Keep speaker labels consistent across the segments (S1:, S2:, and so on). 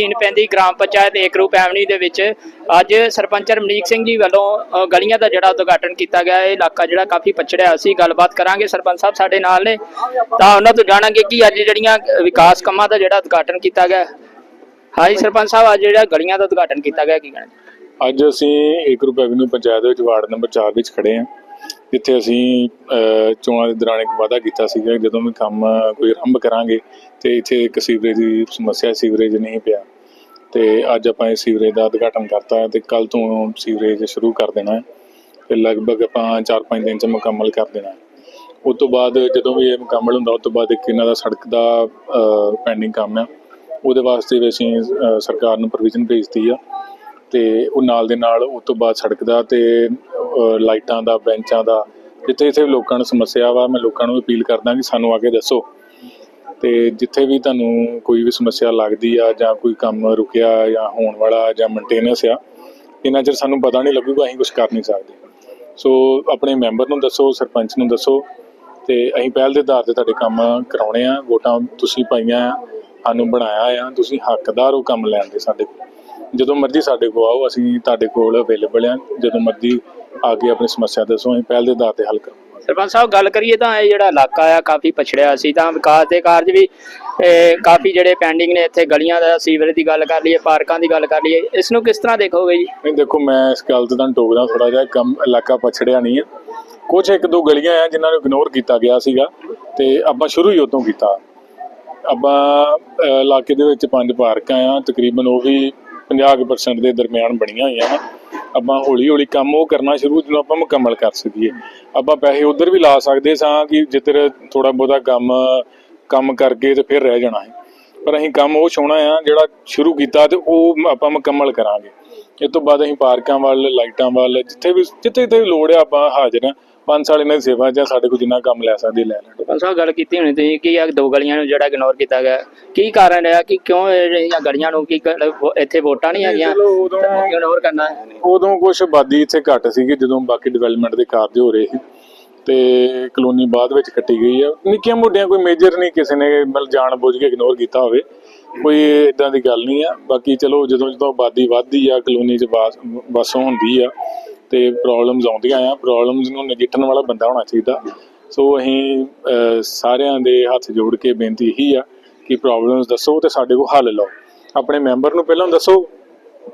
S1: ਅਧੀਨ ਪੈਂਦੀ ਗ੍ਰਾਮ ਪੰਚਾਇਤ ਏਕਰੂਪ ਐਵਨੀ ਦੇ ਵਿੱਚ। ਅੱਜ ਸਰਪੰਚ ਰਮਨੀਕ ਸਿੰਘ ਜੀ ਵੱਲੋਂ ਗਲੀਆਂ ਦਾ ਜਿਹੜਾ ਉਦਘਾਟਨ ਕੀਤਾ ਗਿਆ, ਇਹ ਇਲਾਕਾ ਜਿਹੜਾ ਕਾਫੀ ਪਛੜਿਆ ਸੀ। ਗੱਲਬਾਤ ਕਰਾਂਗੇ ਸਰਪੰਚ ਸਾਹਿਬ ਸਾਡੇ ਨਾਲ ਨੇ। ਤਾਂ ਉਹਨਾਂ ਤੋਂ ਜਾਣਾਂਗੇ ਕਿ ਅੱਜ ਜਿਹੜੀਆਂ ਵਿਕਾਸ ਕੰਮਾਂ ਦਾ ਜਿਹੜਾ ਉਦਘਾਟਨ ਕੀਤਾ ਗਿਆ। ਹਾਂਜੀ ਸਰਪੰਚ ਸਾਹਿਬ, ਅੱਜ ਜਿਹੜਾ ਗਲੀਆਂ ਦਾ ਉਦਘਾਟਨ ਕੀਤਾ ਗਿਆ, ਕੀ ਕਹਿਣਾ
S2: ਅੱਜ ਅਸੀਂ ਏਕਰੂਪ ਐਵਨਿਊ ਪੰਚਾਇਤ ਵਿੱਚ ਵਾਰਡ ਨੰਬਰ 4 ਵਿੱਚ ਖੜੇ ਹਾਂ। ਜਿੱਥੇ ਅਸੀਂ ਚੋਣਾਂ ਦੇ ਦੌਰਾਨ ਇੱਕ ਵਾਅਦਾ ਕੀਤਾ ਸੀਗਾ ਜਦੋਂ ਵੀ ਕੰਮ ਕੋਈ ਆਰੰਭ ਕਰਾਂਗੇ ਤੇ ਇੱਥੇ ਇੱਕ ਸੀਵਰੇਜ ਦੀ ਸਮੱਸਿਆ, ਸੀਵਰੇਜ ਨਹੀਂ ਪਿਆ। ਤੇ ਅੱਜ ਆਪਾਂ ਇਹ ਸੀਵਰੇਜ ਦਾ ਉਦਘਾਟਨ ਕਰਤਾ ਹੈ ਤੇ ਕੱਲ ਤੋਂ ਸੀਵਰੇਜ ਸ਼ੁਰੂ ਕਰ ਦੇਣਾ ਹੈ ਤੇ ਲਗਭਗ ਆਪਾਂ 4-5 ਦਿਨ ਚ ਮੁਕੰਮਲ ਕਰ ਦੇਣਾ ਹੈ। ਉਸ ਤੋਂ ਬਾਅਦ ਜਦੋਂ ਵੀ ਇਹ ਮੁਕੰਮਲ ਹੁੰਦਾ, ਉਸ ਤੋਂ ਬਾਅਦ ਇੱਕ ਇਹਨਾਂ ਦਾ ਸੜਕ ਦਾ ਪੈਂਡਿੰਗ ਕੰਮ ਹੈ। ਉਹਦੇ ਵਾਸਤੇ ਵੀ ਅਸੀਂ ਸਰਕਾਰ ਨੂੰ ਪ੍ਰੋਵੀਜ਼ਨ ਭੇਜਤੀ ਆ। ਤੇ ਉਹ ਨਾਲ ਦੇ ਨਾਲ ਉਸ ਤੋਂ ਬਾਅਦ ਸੜਕ ਦਾ ਤੇ ਲਾਈਟਾਂ ਦਾ, ਬੈਂਚਾਂ ਦਾ, ਜਿੱਥੇ ਜਿੱਥੇ ਲੋਕਾਂ ਨੂੰ ਸਮੱਸਿਆ ਵਾ, ਮੈਂ ਲੋਕਾਂ ਨੂੰ ਅਪੀਲ ਕਰਦਾ ਕਿ ਸਾਨੂੰ ਆ ਕੇ ਦੱਸੋ। ਤੇ ਜਿੱਥੇ ਵੀ ਤੁਹਾਨੂੰ ਕੋਈ ਵੀ ਸਮੱਸਿਆ ਲੱਗਦੀ ਆ ਜਾਂ ਕੋਈ ਕੰਮ ਰੁਕਿਆ ਜਾਂ ਹੋਣ ਵਾਲਾ ਜਾਂ ਮੇਨਟੇਨੈਂਸ ਆ ਇਹਨਾਂ ਚਿਰ ਸਾਨੂੰ ਪਤਾ ਨਹੀਂ ਲੱਗੂਗਾ, ਅਸੀਂ ਕੁਝ ਕਰ ਨਹੀਂ ਸਕਦੇ। ਸੋ ਆਪਣੇ ਮੈਂਬਰ ਨੂੰ ਦੱਸੋ, ਸਰਪੰਚ ਨੂੰ ਦੱਸੋ, ਤੇ ਅਸੀਂ ਪਹਿਲ ਦੇ ਆਧਾਰ ਤੇ ਤੁਹਾਡੇ ਕੰਮ ਕਰਾਉਣੇ ਆ, ਵੋਟਾਂ ਤੁਸੀਂ ਪਾਈਆਂ ਆ, ਸਾਨੂੰ ਬਣਾਇਆ ਆ, ਤੁਸੀਂ ਹੱਕਦਾਰ ਹੋ ਕੰਮ ਲੈਣ ਦੇ ਸਾਡੇ ਕੋਲ। ਜਦੋਂ ਮਰਜ਼ੀ ਸਾਡੇ ਕੋਲ ਆਓ ਅਸੀਂ ਤੁਹਾਡੇ ਕੋਲ ਅਵੇਲੇਬਲ ਆ ਜਦੋਂ ਮਰਜ਼ੀ ਆ ਕੇ ਆਪਣੀ ਸਮੱਸਿਆ ਦੱਸੋ ਅਸੀਂ ਪਹਿਲ ਦੇ ਆਧਾਰ ਤੇ ਹੱਲ ਕਰਾਂਗੇ।
S1: ਸਰਪੰਚ ਸਾਹਿਬ ਗੱਲ ਕਰੀਏ ਤਾਂ ਇਹ ਜਿਹੜਾ ਇਲਾਕਾ ਆ ਕਾਫੀ ਪਛੜਿਆ ਸੀ। ਤਾਂ ਵਿਕਾਸ ਦੇ ਕਾਰਜ ਵੀ ਕਾਫੀ ਜਿਹੜੇ ਪੈਂਡਿੰਗ ਨੇ ਇੱਥੇ ਗਲੀਆਂ ਦਾ ਸੀਵਰੇਜ ਦੀ ਗੱਲ ਕਰ ਲਈਏ ਪਾਰਕਾਂ ਦੀ ਗੱਲ ਕਰ ਲਈਏ ਇਸ ਨੂੰ ਕਿਸ ਤਰ੍ਹਾਂ ਦੇਖੋਗੇ ਜੀ?
S2: ਨਹੀਂ ਦੇਖੋ ਮੈਂ ਇਸ ਗੱਲ ਤੇ ਤੁਹਾਨੂੰ ਟੋਕਦਾ ਥੋੜਾ ਜਿਹਾ ਕੰਮ ਇਲਾਕਾ ਪਛੜਿਆ ਨਹੀਂ ਹੈ। ਕੁਝ ਇੱਕ ਦੋ ਗਲੀਆਂ ਆ ਜਿਨ੍ਹਾਂ ਨੂੰ ਇਗਨੋਰ ਕੀਤਾ ਗਿਆ ਸੀਗਾ ਤੇ ਆਪਾਂ ਸ਼ੁਰੂ ਹੀ ਉਤੋਂ ਕੀਤਾ। ਆਪਾਂ ਇਲਾਕੇ ਦੇ ਵਿੱਚ ਪੰਜ ਪਾਰਕਾਂ ਆ ਤਕਰੀਬਨ ਉਹ ਵੀ 50% ਦੇ ਦਰਮਿਆਨ ਬਣੀਆਂ ਹੋਈਆਂ ਨੇ। ਆਪਾਂ ਹੌਲੀ ਹੌਲੀ ਕੰਮ ਉਹ ਕਰਨਾ ਸ਼ੁਰੂ ਜਦੋਂ ਆਪਾਂ ਮੁਕੰਮਲ ਕਰ ਸਕੀਏ। ਆਪਾਂ ਪੈਸੇ ਉਧਰ ਵੀ ਲਾ ਸਕਦੇ ਸਾਂ ਕਿ ਜਿੱਧਰ ਥੋੜਾ ਬਹੁਤਾ ਕੰਮ ਕੰਮ ਕਰਕੇ ਤੇ ਫਿਰ ਰਹਿ ਜਾਣਾ ਹੈ। ਪਰ ਅਸੀਂ ਕੰਮ ਉਹ ਛੋਣਾ ਆ ਜਿਹੜਾ ਸ਼ੁਰੂ ਕੀਤਾ ਤੇ ਉਹ ਆਪਾਂ ਮੁਕੰਮਲ ਕਰਾਂਗੇ। ਇਸ ਤੋਂ ਬਾਅਦ ਅਸੀਂ ਪਾਰਕਾਂ ਵੱਲ, ਲਾਈਟਾਂ ਵੱਲ, ਜਿੱਥੇ ਵੀ, ਜਿੱਥੇ ਜਿੱਥੇ ਵੀ ਲੋੜ ਆ ਆਪਾਂ ਹਾਜ਼ਰ ਆ ਪੰਜ ਸਾਲ ਇਹਨਾਂ ਦੀ ਸੇਵਾ ਜਾਂ ਸਾਡੇ ਕੋਲ ਜਿੰਨਾ ਕੰਮ ਲੈ ਸਕਦੇ ਲੈ ਲੈਣ।
S1: ਸਰਪੰਚ ਸਾਹਿਬ ਗੱਲ ਕੀਤੀ ਹੋਣੀ ਤੁਸੀਂ ਕਿ ਇਹ ਦੋ ਗਲੀਆਂ ਨੂੰ ਜਿਹੜਾ ਇਗਨੋਰ ਕੀਤਾ ਗਿਆ? ਕੀ ਕਾਰਨ ਰਿਹਾ? ਕਿ ਕਿਉਂ ਇਹ ਗਲੀਆਂ ਨੂੰ? ਕੀ ਇੱਥੇ ਵੋਟਾਂ ਨਹੀਂ ਹੈਗੀਆਂ? ਇਗਨੋਰ ਕਰਨਾ?
S2: ਉਦੋਂ ਕੁਝ ਆਬਾਦੀ ਇੱਥੇ ਘੱਟ ਸੀਗੀ ਜਦੋਂ ਬਾਕੀ ਡਿਵੈਲਪਮੈਂਟ ਦੇ ਕਾਰਜ ਹੋ ਰਹੇ ਸੀ। ਤੇ ਕਲੋਨੀ ਬਾਅਦ ਵਿੱਚ ਕੱਟੀ ਗਈ ਆ। ਨਿੱਕੀਆਂ ਮੋਟੀਆਂ ਕੋਈ ਮੇਜਰ ਨਹੀਂ ਕਿਸੇ ਨੇ ਮਤਲਬ ਜਾਣ ਬੁੱਝ ਕੇ ਇਗਨੋਰ ਕੀਤਾ ਹੋਵੇ। ਕੋਈ ਇਦਾਂ ਦੀ ਗੱਲ ਨਹੀਂ ਆ। ਬਾਕੀ ਚਲੋ ਜਦੋਂ ਜਦੋਂ ਆਬਾਦੀ ਵੱਧਦੀ ਆ ਕਲੋਨੀ 'ਚ ਵਾਸ ਵਸੋਂ ਹੁੰਦੀ ਆ ਤੇ ਪ੍ਰੋਬਲਮਸ ਆਉਂਦੀਆਂ ਆ। ਪ੍ਰੋਬਲਮਸ ਨੂੰ ਨਜਿੱਠਣ ਵਾਲਾ ਬੰਦਾ ਹੋਣਾ ਚਾਹੀਦਾ। ਸੋ ਅਸੀਂ ਸਾਰਿਆਂ ਦੇ ਹੱਥ ਜੋੜ ਕੇ ਬੇਨਤੀ ਇਹੀ ਆ ਕਿ ਪ੍ਰੋਬਲਮਸ ਦੱਸੋ ਤੇ ਸਾਡੇ ਕੋਲ ਹੱਲ ਲਾਓ। ਆਪਣੇ ਮੈਂਬਰ ਨੂੰ ਪਹਿਲਾਂ ਦੱਸੋ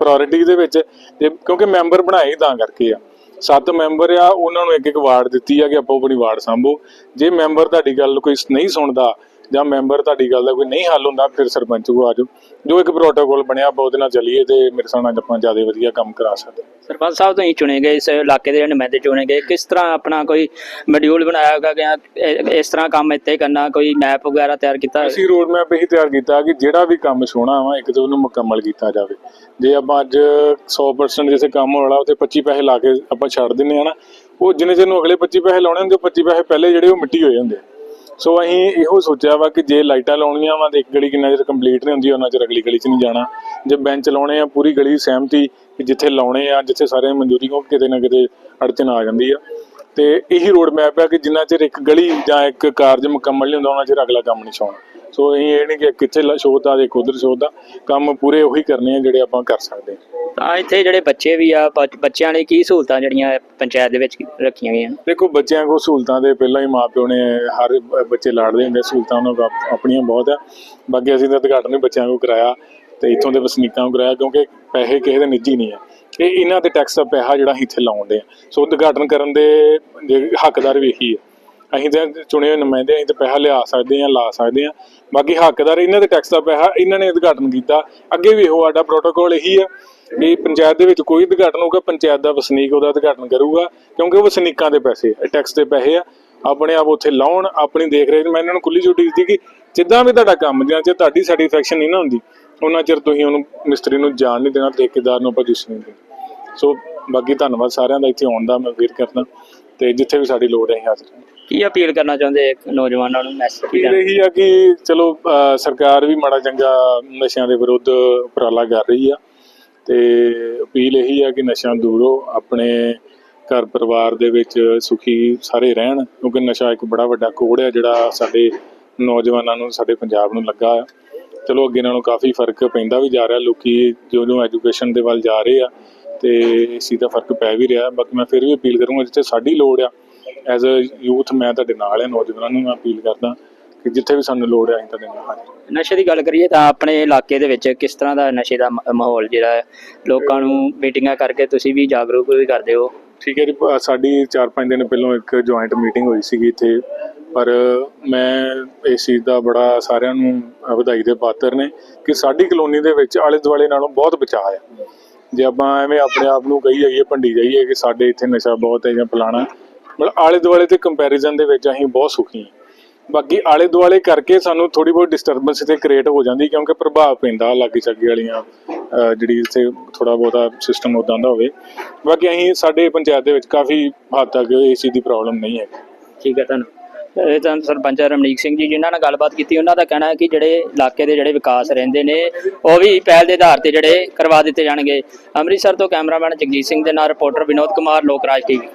S2: ਪ੍ਰਾਇੋਰਟੀ ਦੇ ਵਿੱਚ। ਜੇ, ਕਿਉਂਕਿ ਮੈਂਬਰ ਬਣਾਏ ਹੀ ਤਾਂ ਕਰਕੇ ਆ। ਸੱਤ ਮੈਂਬਰ ਆ, ਉਹਨਾਂ ਨੂੰ ਇੱਕ ਇੱਕ ਵਾਰਡ ਦਿੱਤੀ ਆ ਕਿ ਆਪੋ ਆਪਣੀ ਵਾਰਡ ਸੰਭੋ। ਜੇ ਮੈਂਬਰ ਤੁਹਾਡੀ ਗੱਲ ਕੋਈ ਨਹੀਂ ਸੁਣਦਾ ਜਾਂ ਮੈਂਬਰ ਤੁਹਾਡੀ ਗੱਲ ਦਾ ਕੋਈ ਨਹੀਂ ਹੱਲ ਹੁੰਦਾ, ਫਿਰ ਸਰਪੰਚ ਕੋ ਆਜੋ ਜੋ ਇੱਕ ਪ੍ਰੋਟੋਕੋਲ ਬਣਿਆ ਆਪਾਂ ਉਹਦੇ ਨਾਲ ਚੱਲੀਏ ਤੇ ਮੇਰੇ ਸਾਹਮਣੇ ਨਾਲ ਆਪਾਂ ਜ਼ਿਆਦਾ ਵਧੀਆ ਕੰਮ ਕਰਾ ਸਕਦੇ
S1: ਸਰਪੰਚ ਸਾਹਿਬ ਤੁਸੀਂ ਚੁਣੇ ਗਏ ਇਸ ਇਲਾਕੇ ਦੇ ਨੁਮਾਇੰਦੇ ਚੁਣੇ ਗਏ ਕਿਸ ਤਰ੍ਹਾਂ ਆਪਣਾ ਕੋਈ ਮੋਡਿਊਲ ਬਣਾਇਆ ਹੋਗਾ ਕਿ ਇਹ- ਇਸ ਤਰ੍ਹਾਂ ਕੰਮ ਇੱਥੇ ਕਰਨਾ, ਕੋਈ ਮੈਪ ਵਗੈਰਾ ਤਿਆਰ ਕੀਤਾ ਹੋਇਆ?
S2: ਅਸੀਂ ਰੋਡ ਮੈਪ ਇਹੀ ਤਿਆਰ ਕੀਤਾ ਕਿ ਜਿਹੜਾ ਵੀ ਕੰਮ ਸੋਹਣਾ ਵਾ, ਇੱਕ ਤੇ ਉਹਨੂੰ ਮੁਕੰਮਲ ਕੀਤਾ ਜਾਵੇ ਜੇ ਆਪਾਂ ਅੱਜ 100% ਜਿਸੇ ਕੰਮ ਵਾਲਾ ਉਹ 25 ਪੈਸੇ ਲਾ ਕੇ ਆਪਾਂ ਛੱਡ ਦਿੰਨੇ ਆ ਨਾ, ਉਹ ਜਿੰਨੇ ਚਿਰ ਨੂੰ ਅਗਲੇ 25 ਪੈਸੇ ਲਾਉਣੇ ਹੁੰਦੇ, ਉਹ 25 ਪੈਸੇ ਪਹਿਲੇ ਜਿਹੜੇ ਉਹ ਮਿੱਟੀ ਹੋਏ ਹੁੰਦੇ ਆ। ਸੋ ਅਸੀਂ ਇਹੋ ਸੋਚਿਆ ਵਾ ਕਿ ਜੇ ਲਾਈਟਾਂ ਲਾਉਣੀਆਂ ਵਾ, ਤੇ ਇੱਕ ਗਲੀ ਕਿੰਨਾ ਚਿਰ ਕੰਪਲੀਟ ਨਹੀਂ ਹੁੰਦੀ, ਉਹਨਾਂ ਚਿਰ ਅਗਲੀ ਗਲੀ 'ਚ ਨਹੀਂ ਜਾਣਾ ਜੇ ਬੈਂਚ ਲਾਉਣੇ ਆ, ਪੂਰੀ ਗਲੀ ਸਹਿਮਤੀ ਕਿ ਜਿੱਥੇ ਲਾਉਣੇ ਆ ਜਿੱਥੇ ਸਾਰਿਆਂ ਦੀ ਮਨਜ਼ੂਰੀ ਹੋ ਕਿਤੇ ਨਾ ਕਿਤੇ ਅੜਚਨ ਆ ਜਾਂਦੀ ਆ। ਤੇ ਇਹੀ ਰੋਡ ਮੈਪ ਹੈ ਕਿ ਜਿੰਨਾ ਚਿਰ ਇੱਕ ਗਲੀ ਜਾਂ ਇੱਕ ਕਾਰਜ ਮੁਕੰਮਲ ਨਹੀਂ ਹੁੰਦਾ ਉਹਨਾਂ ਚਿਰ ਅਗਲਾ ਕੰਮ ਨਹੀਂ ਛਾਉਣਾ ਸੋ ਅਸੀਂ ਇਹ ਨਹੀਂ ਕਿ ਕਿੱਥੇ ਸ਼ੋਧ ਆ ਇੱਕ ਉਧਰ ਸ਼ੋਧ ਆ ਕੰਮ ਪੂਰੇ ਉਹੀ ਕਰਨੇ ਆ ਜਿਹੜੇ ਆਪਾਂ ਕਰ ਸਕਦੇ ਹਾਂ
S1: ਤਾਂ ਇੱਥੇ ਜਿਹੜੇ ਬੱਚੇ ਵੀ ਆ ਬੱਚ- ਬੱਚਿਆਂ ਲਈ ਕੀ ਸਹੂਲਤਾਂ ਜਿਹੜੀਆਂ ਪੰਚਾਇਤ ਦੇ ਵਿੱਚ ਰੱਖੀਆਂ ਗਈਆਂ?
S2: ਦੇਖੋ ਬੱਚਿਆਂ ਕੋਲ ਸਹੂਲਤਾਂ ਦੇ ਪਹਿਲਾਂ ਹੀ ਮਾਪਿਓ ਨੇ ਹਰ ਬ- ਬੱਚੇ ਲਾੜਦੇ ਹੁੰਦੇ ਸਹੂਲਤਾਂ ਉਹਨਾਂ ਕੋਲ ਆਪ- ਆਪਣੀਆਂ ਬਹੁਤ ਆ। ਬਾਕੀ ਅਸੀਂ ਤਾਂ ਉਦਘਾਟਨ ਵੀ ਬੱਚਿਆਂ ਕੋਲ ਕਰਾਇਆ। ਤੇ ਇੱਥੋਂ ਦੇ ਵਸਨੀਕਾਂ ਨੂੰ ਕਰਾਇਆ, ਕਿਉਂਕਿ ਪੈਸੇ ਕਿਸੇ ਦੇ ਨਿੱਜੀ ਨਹੀਂ ਹੈ ਇਹ ਇਹਨਾਂ ਦੇ ਟੈਕਸ ਦਾ ਪੈਸਾ ਜਿਹੜਾ ਅਸੀਂ ਇੱਥੇ ਲਾਉਂਦੇ ਆ। ਸੋ ਉਦਘਾਟਨ ਕਰਨ ਦੇ ਹੱਕਦਾਰ ਵੀ ਇਹੀ ਹੈ ਅਸੀਂ ਤਾਂ ਚੁਣੇ ਹੋਏ ਨੁਮਾਇੰਦੇ ਅਸੀਂ ਤਾਂ ਪੈਸਾ ਲਿਆ ਸਕਦੇ ਆ, ਲਾ ਸਕਦੇ ਆ। ਬਾਕੀ ਹੱਕਦਾਰ ਇਹਨਾਂ ਦੇ ਟੈਕਸ ਦਾ ਪੈਸਾ ਇਹਨਾਂ ਨੇ ਉਦਘਾਟਨ ਕੀਤਾ। ਅੱਗੇ ਵੀ ਇਹੋ ਸਾਡਾ ਪ੍ਰੋਟੋਕੋਲ ਇਹੀ ਆ ਵੀ ਪੰਚਾਇਤ ਦੇ ਵਿੱਚ ਕੋਈ ਉਦਘਾਟਨ ਹੋਊਗਾ, ਪੰਚਾਇਤ ਦਾ ਵਸਨੀਕ ਉਹਦਾ ਉਦਘਾਟਨ ਕਰੂਗਾ, ਕਿਉਂਕਿ ਉਹ ਵਸਨੀਕਾਂ ਦੇ ਪੈਸੇ ਆ ਟੈਕਸ ਦੇ ਪੈਸੇ ਆ। ਆਪਣੇ ਆਪ ਉੱਥੇ ਲਾਉਣ, ਆਪਣੀ ਦੇਖ ਰੇਖ ਮੈਂ ਇਹਨਾਂ ਨੂੰ ਖੁੱਲੀ ਛੁੱਟੀ ਦਿੱਤੀ ਕਿ ਜਿੱਦਾਂ ਵੀ ਤੁਹਾਡਾ ਕੰਮ ਜਾਂ ਜੇ ਤੁਹਾਡੀ ਸੈਟੀਸਫੈਕਸ਼ਨ ਨਹੀਂ ਨਾ ਹੁੰਦੀ ਉਹਨਾਂ ਚਿਰ ਤੁਸੀਂ ਉਹਨੂੰ ਮਿਸਤਰੀ ਨੂੰ ਜਾਣ ਨਹੀਂ ਦੇਣਾ ਠੇਕੇਦਾਰ ਨੂੰ ਪੋਜੀਸ਼ਨ ਨਹੀਂ ਦੇਣੀ। ਸੋ ਬਾਕੀ ਧੰਨਵਾਦ ਸਾਰਿਆਂ ਦਾ ਇੱਥੇ ਆਉਣ ਦਾ ਮੈਂ ਵੇਟ ਕਰਦਾ ਤੇ ਜਿੱਥੇ ਵੀ ਸਾਡੀ ਲੋੜ ਹੈ ਹਾਜ਼ਰ
S1: ਕੀ ਅਪੀਲ ਕਰਨਾ ਚਾਹੁੰਦੇ ਨੌਜਵਾਨਾਂ ਨੂੰ ਮੈਸੇਜ
S2: ਅਪੀਲ ਇਹੀ ਆ ਕਿ ਚਲੋ ਸਰਕਾਰ ਵੀ ਮਾੜਾ ਚੰਗਾ ਨਸ਼ਿਆਂ ਦੇ ਵਿਰੁੱਧ ਉਪਰਾਲਾ ਕਰ ਰਹੀ ਆ ਤੇ ਅਪੀਲ ਇਹੀ ਆ ਕਿ ਨਸ਼ਿਆਂ ਦੂਰੋ ਆਪਣੇ ਘਰ ਪਰਿਵਾਰ ਦੇ ਵਿੱਚ ਸੁਖੀ ਸਾਰੇ ਰਹਿਣ ਕਿਉਂਕਿ ਨਸ਼ਾ ਇੱਕ ਬੜਾ ਵੱਡਾ ਕੋੜ ਆ ਜਿਹੜਾ ਸਾਡੇ ਨੌਜਵਾਨਾਂ ਨੂੰ ਸਾਡੇ ਪੰਜਾਬ ਨੂੰ ਲੱਗਾ ਆ। ਚਲੋ ਅੱਗੇ ਨਾਲੋਂ ਕਾਫੀ ਫ਼ਰਕ ਪੈਂਦਾ ਵੀ ਜਾ ਰਿਹਾ, ਲੋਕੀ ਜੋ-ਜੋ ਐਜੂਕੇਸ਼ਨ ਦੇ ਵੱਲ ਜਾ ਰਹੇ ਆ ਤੇ ਇਸ ਚੀਜ਼ ਦਾ ਫ਼ਰਕ ਪੈ ਵੀ ਰਿਹਾ। ਬਾਕੀ ਮੈਂ ਫਿਰ ਵੀ ਅਪੀਲ ਕਰੂੰਗਾ ਜਿੱਥੇ ਸਾਡੀ ਲੋੜ ਆ ਐਜ਼ ਅ ਯੂਥ ਮੈਂ ਤੁਹਾਡੇ ਨਾਲ ਆ ਨੌਜਵਾਨਾਂ ਨੂੰ ਮੈਂ ਅਪੀਲ ਕਰਦਾ ਕਿ ਜਿੱਥੇ ਵੀ ਸਾਨੂੰ ਲੋੜ ਹੈ ਅਸੀਂ ਤੁਹਾਡੇ ਨਾਲ ਹਾਜ਼ਰ
S1: ਨਸ਼ੇ ਦੀ ਗੱਲ ਕਰੀਏ ਤਾਂ ਆਪਣੇ ਇਲਾਕੇ ਦੇ ਵਿੱਚ ਕਿਸ ਤਰ੍ਹਾਂ ਦਾ ਨਸ਼ੇ ਦਾ ਮਾਹੌਲ ਜਿਹੜਾ ਹੈ, ਲੋਕਾਂ ਨੂੰ ਮੀਟਿੰਗਾਂ ਕਰਕੇ ਤੁਸੀਂ ਵੀ ਜਾਗਰੂਕ ਵੀ ਕਰਦੇ ਹੋ?
S2: ਠੀਕ ਹੈ ਜੀ ਸਾਡੀ 4-5 ਦਿਨ ਪਹਿਲਾਂ ਇੱਕ ਜੁਆਇੰਟ ਮੀਟਿੰਗ ਹੋਈ ਸੀਗੀ ਇੱਥੇ। ਪਰ ਮੈਂ ਇਸ ਚੀਜ਼ ਦਾ ਬੜਾ ਸਾਰਿਆਂ ਨੂੰ ਵਧਾਈ ਦੇ ਪਾਤਰ ਨੇ ਕਿ ਸਾਡੀ ਕਲੋਨੀ ਦੇ ਵਿੱਚ ਆਲੇ ਦੁਆਲੇ ਨਾਲੋਂ ਬਹੁਤ ਬਚਾਅ ਹੈ ਜੇ ਆਪਾਂ ਐਵੇਂ ਆਪਣੇ ਆਪ ਨੂੰ ਕਹੀ ਜਾਈਏ, ਭੰਡੀ ਜਾਈਏ ਕਿ ਸਾਡੇ ਇੱਥੇ ਨਸ਼ਾ ਬਹੁਤ ਹੈ ਜਾਂ ਫਲਾਣਾ, ਮਤਲਬ ਆਲੇ ਦੁਆਲੇ ਤੇ ਕੰਪੈਰੀਜ਼ਨ ਦੇ ਵਿੱਚ ਅਸੀਂ ਬਹੁਤ ਸੁਖੀ ਹਾਂ। ਬਾਕੀ ਆਲੇ ਦੁਆਲੇ ਕਰਕੇ ਸਾਨੂੰ ਥੋੜੀ ਬਹੁਤ ਡਿਸਟਰਬੈਂਸ ਤੇ ਕ੍ਰੀਏਟ ਹੋ ਜਾਂਦੀ ਕਿਉਂਕਿ ਪ੍ਰਭਾਵ ਪੈਂਦਾ ਲਾਗੇ ਛਾਗੇ ਵਾਲੀਆਂ ਜਿਹੜੀ ਇੱਥੇ ਥੋੜਾ ਬਹੁਤਾ ਸਿਸਟਮ ਉਦਾਂ ਦਾ ਹੋਵੇ। ਬਾਕੀ ਅਸੀਂ ਸਾਡੇ ਪੰਚਾਇਤ ਦੇ ਵਿੱਚ ਕਾਫੀ ਹੱਦ ਤੱਕ ਇਸ ਚੀਜ਼ ਦੀ ਪ੍ਰੋਬਲਮ ਨਹੀਂ ਹੈ
S1: ਠੀਕ ਹੈ ਤੁਹਾਨੂੰ ਇਹ ਤਾਂ ਸਰਪੰਚ ਰਮਨੀਕ ਸਿੰਘ ਜੀ, ਜਿਨ੍ਹਾਂ ਨਾਲ ਗੱਲਬਾਤ ਕੀਤੀ, ਉਹਨਾਂ ਦਾ ਕਹਿਣਾ ਹੈ ਕਿ ਜਿਹੜੇ ਇਲਾਕੇ ਦੇ ਜਿਹੜੇ ਵਿਕਾਸ ਰਹਿੰਦੇ ਨੇ, ਉਹ ਵੀ ਪਹਿਲ ਦੇ ਆਧਾਰ ਤੇ ਜਿਹੜੇ ਕਰਵਾ ਦਿੱਤੇ ਜਾਣਗੇ। ਅੰਮ੍ਰਿਤਸਰ ਤੋਂ ਕੈਮਰਾਮੈਨ ਜਗਜੀਤ ਸਿੰਘ ਦੇ ਨਾਲ ਰਿਪੋਰਟਰ ਵਿਨੋਦ ਕੁਮਾਰ, ਲੋਕ ਰਾਜ ਟੀਵੀ।